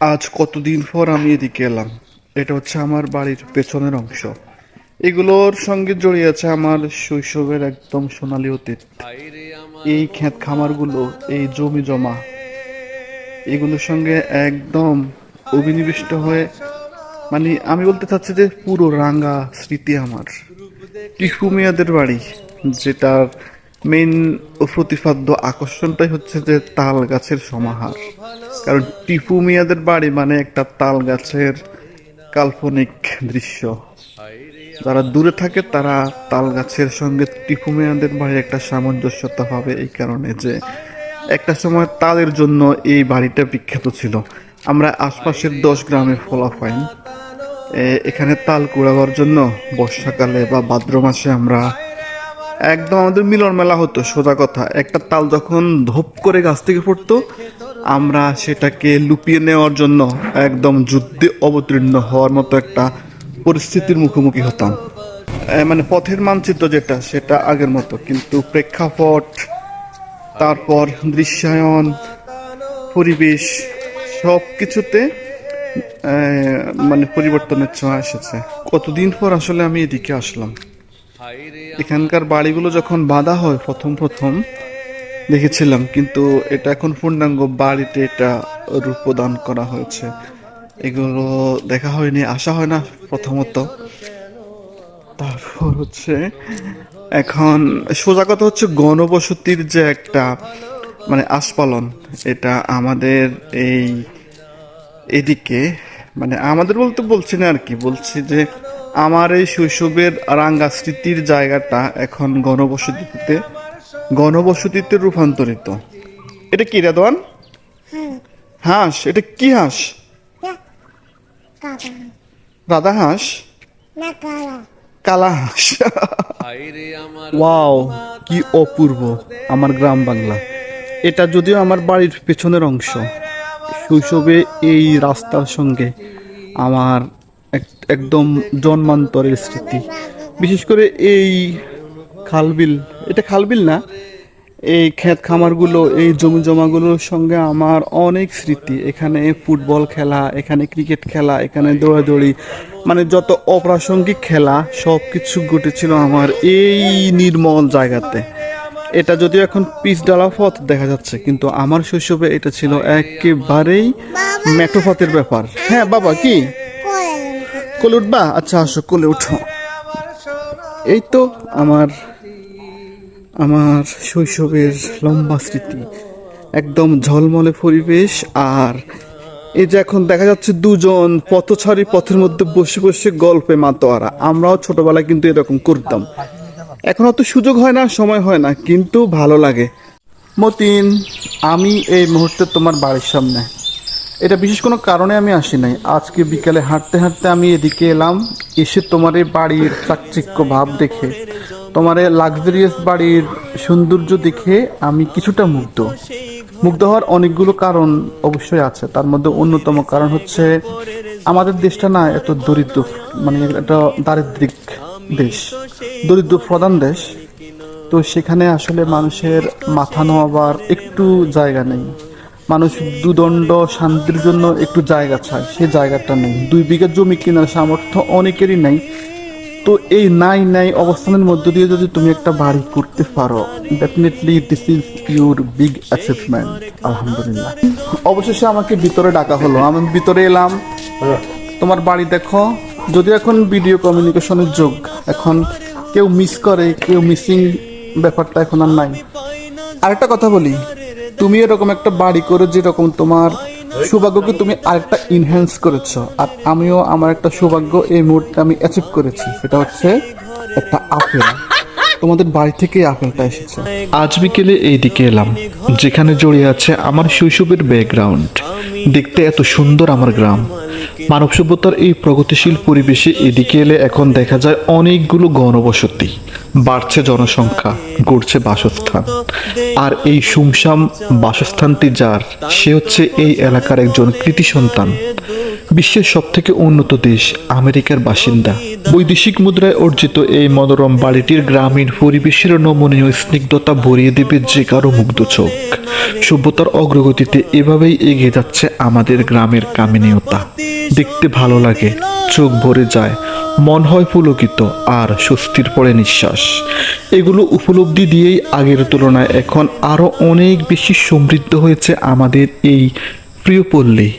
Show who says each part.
Speaker 1: আজ কতদিন পর আমি এদিকে এলাম? এটা হচ্ছে আমার বাড়ির পেছনের অংশ। এগুলোর সঙ্গে জড়িয়ে আছে আমার শৈশবের একদম সোনালী অতীত। এই ক্ষেত খামারগুলো এই জমি জমা, এগুলোর সঙ্গে একদম অভিনিবিষ্ট হয়ে মানে আমি বলতে চাচ্ছি যে পুরো রাঙ্গা স্মৃতি আমার। টিপু মিয়াদের বাড়ি, যেটার মেইন প্রতিপাদ্য আকর্ষণটাই হচ্ছে যে তাল গাছের সমাহার। কারণ টিপু মিয়াদের বাড়ি মানে একটা তাল গাছের কাল্পনিক দৃশ্য। যারা দূরে থাকে তারা তাল গাছের সঙ্গে টিপু মিয়াদের বাড়ির একটা সামঞ্জস্যতা পাবে এই কারণে যে একটা সময় তালের জন্য এই বাড়িটা বিখ্যাত ছিল। আমরা আশপাশের দশ গ্রামে ফলাফাইন এখানে তাল কুড়াবার জন্য বর্ষাকালে বা ভাদ্র মাসে আমরা একদম আমাদের মিলন মেলা হতো, সোজা কথা। একটা তাল যখন ধপ করে গাছ থেকে পড়তো, আমরা সেটাকে লুপিয়ে নেওয়ার জন্য একদম যুদ্ধে অবতীর্ণ হওয়ার মতো একটা পরিস্থিতির মুখোমুখি হতাম। মানে পথের মানচিত্র যেটা, সেটা আগের মতো। কিন্তু প্রেক্ষাপট, তারপর দৃশ্যায়ন, পরিবেশ সব কিছুতে মানে পরিবর্তনের ছোঁয়া এসেছে। কতদিন পর আসলে আমি এদিকে আসলাম। এখানকার বাড়িগুলো যখন বাঁধা হয় প্রথম প্রথম, দেখেছিলাম, কিন্তু এটা এখন পূর্ণাঙ্গ বাড়িতে এটা রূপদান করা হয়েছে। এগুলো দেখা হয়নি, আসা হয় না প্রথমত। তারপর হচ্ছে, এখন সোজা কথা হচ্ছে গণবসতির যে একটা মানে আস্পালন এটা আমাদের এই এদিকে মানে আমাদের বলতে বলছি না আর কি, বলছি যে আমার এই শৈশবের রাঙ্গা স্মৃতির জায়গাটা এখন গণবসতিতে গণবসতিতে রূপান্তরিত। এটা কি রেদওয়ান হাঁস? এটা কি হাঁস? রাধা হাঁস।
Speaker 2: কালা
Speaker 1: হাঁস। ওয়াও কি অপূর্ব আমার গ্রাম বাংলা। এটা যদিও আমার বাড়ির পেছনের অংশ। শৈশবে এই রাস্তার সঙ্গে আমার একদম জন্মান্তরের স্মৃতি। বিশেষ করে এই খালবিল এটা খালবিল না এই ক্ষেত খামারগুলো এই জমি জমাগুলোর সঙ্গে আমার অনেক স্মৃতি। এখানে ফুটবল খেলা এখানে ক্রিকেট খেলা এখানে দৌড়াদৌড়ি মানে যত অপ্রাসঙ্গিক খেলা সব কিছু ঘটেছিল আমার এই নির্মল জায়গাতে। এটা যদিও এখন পিচ ডালা পথ দেখা যাচ্ছে কিন্তু আমার শৈশবে এটা ছিল একেবারেই মেঠোপথের ব্যাপার। হ্যাঁ বাবা কি? কোলে উঠবা? আচ্ছা আসো, কোলে উঠো। এই তো আমার আমার শৈশবের লম্বা স্মৃতি। একদম ঝলমলে পরিবেশ আর এই যে এখন দেখা যাচ্ছে দুজন পথছাড়ি পথের মধ্যে বসে বসে গল্পে মাতোয়ারা। আমরাও ছোটবেলায় কিন্তু এরকম করতাম। এখন অত সুযোগ হয় না, সময় হয় না, কিন্তু ভালো লাগে। মতিন, আমি এই মুহূর্তে তোমার বাড়ির সামনে। এটা বিশেষ কোনো কারণে আমি আসি নাই। আজকে বিকালে হাঁটতে হাঁটতে আমি এদিকে এলাম, এসে তোমার এই বাড়ির চাকচিক্য ভাব দেখে, তোমার এই লাক্সারিয়াস বাড়ির সৌন্দর্য দেখে আমি কিছুটা মুগ্ধ। মুগ্ধ হওয়ার অনেকগুলো কারণ অবশ্যই আছে। তার মধ্যে অন্যতম কারণ হচ্ছে, আমাদের দেশটা না এত দরিদ্র মানে একটা দারিদ্রিক দেশ। দরিদ্র প্রধান দেশ। তো সেখানে আসলে মানুষের মাথা নোয়াবার একটু জায়গা নেই। মানুষ দুদণ্ড শান্তির জন্য একটু জায়গা চায়, সে জায়গাটা নেই। দুই বিঘা জমি কেনার সামর্থ্য অনেকেরই নেই। তো এই নাই নাই অবস্থানের মধ্য দিয়ে যদি তুমি একটা বাড়ি করতে পারো definitely this is your big achievement আলহামদুলিল্লাহ। অবশেষে আমাকে ভিতরে ডাকা হলো। আমি ভিতরে এলাম। তোমার বাড়ি দেখো। যদিও এখন ভিডিও কমিউনিকেশনের যুগ, এখন কেউ মিস করে, কেউ মিসিং ব্যাপারটা এখন আর নাই। আরেকটা কথা বলি। তুমি এরকম একটা বাড়ি করে যেরকম তোমার সৌভাগ্যকে তুমি আরেকটা ইনহ্যান্স করেছ, আর আমিও আমার একটা সৌভাগ্য এই মুহূর্তে আমি অ্যাচিভ করেছি, সেটা হচ্ছে একটা আপেল। তোমাদের বাড়ি থেকে আপেলটা এসেছে। আজ বিকেলে এইদিকে এলাম, যেখানে জড়িয়ে আছে আমার শৈশবের ব্যাকগ্রাউন্ড দেখতে এত সুন্দর আমার গ্রাম। মানব সভ্যতার এই প্রগতিশীল পরিবেশে এদিকে এলে এখন দেখা যায় অনেকগুলো গণবসতি। বাড়ছে জনসংখ্যা, গড়ছে বাসস্থান। আর এই সুমসাম বাসস্থানটি যার, সে হচ্ছে এই এলাকার একজন কৃতি সন্তান। বিশ্বের সবথেকে উন্নত দেশ আমেরিকার বাসিন্দা। বৈদেশিক মুদ্রায় অর্জিত এই মনোরম বাড়িটির গ্রামীণ পরিবেশের নমনীয় স্নিগ্ধতা ভরিয়ে দেবে যে কারও মুগ্ধ চোখ। সভ্যতার অগ্রগতিতে এভাবেই এগিয়ে যাচ্ছে আমাদের গ্রামের কামিনীয়তা। দেখতে ভালো লাগে, চোখ ভরে যায়, মন হয় পুলকিত আর স্বস্তির পরে নিঃশ্বাস। এগুলো উপলব্ধি দিয়েই আগের তুলনায় এখন আরও অনেক বেশি সমৃদ্ধ হয়েছে আমাদের এই প্রিয় পল্লী